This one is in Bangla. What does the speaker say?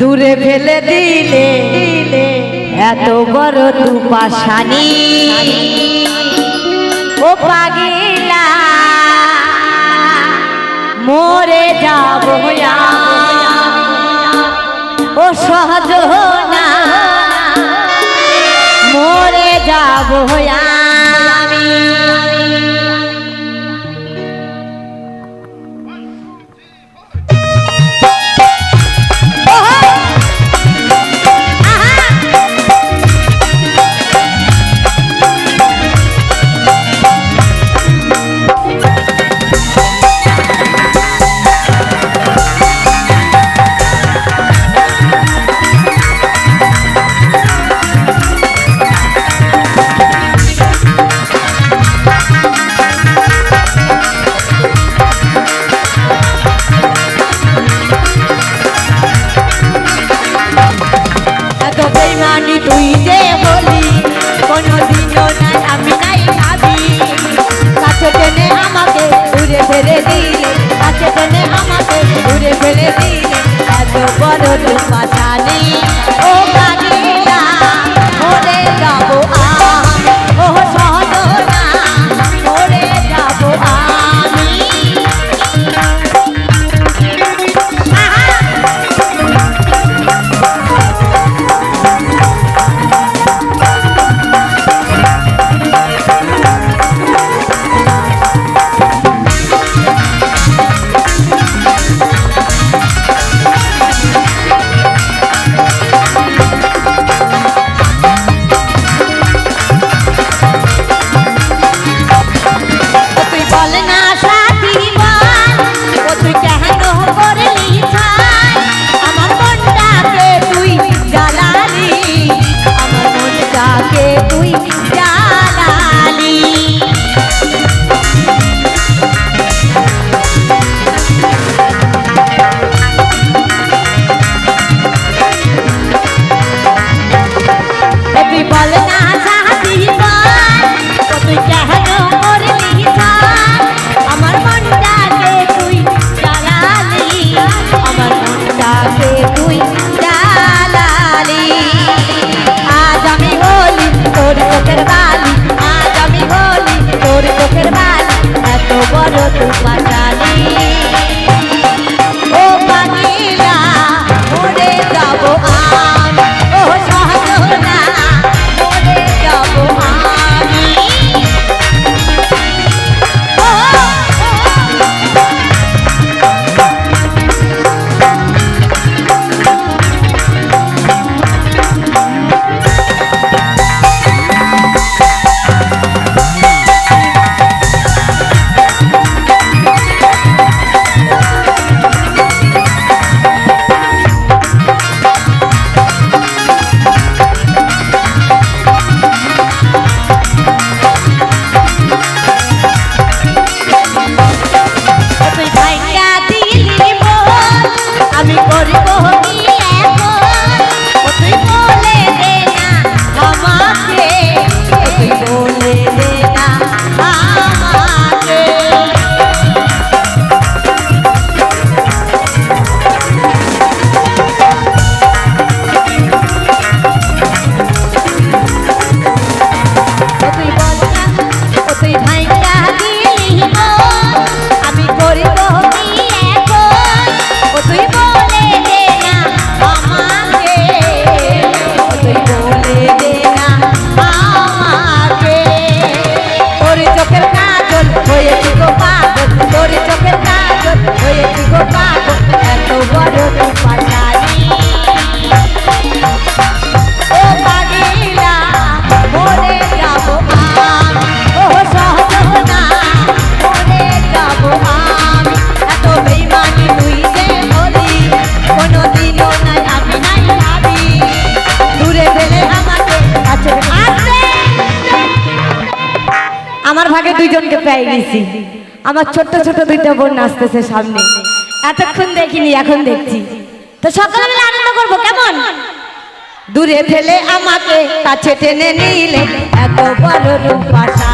দূরে ফেলে দিলে এত বড় তুপাশানি ও পাগিলা, মরে যাব ও সহজ না মরে যাব আমি রানী তুই যে হলি কোনোদিনও না আমি নাই ভাবি। কাছে টেনে আমাকে ঘুরে ফেলে দিলে, কাছে টেনে আমাকে ঘুরে ফেলে দিলে, এত বড় রূপা জানি। ও দুইজনকে পেয়ে গেছি। আমার ছোট্ট ছোট দুইটা বোন আসতেছে সামনে। এতক্ষণ দেখিনি, এখন দেখছি। তো সকালবেলা আনন্দ করব, কেমন? দূরে ফেলে আমাকে কাছে টেনে নিলে, এত বড় রূপাশা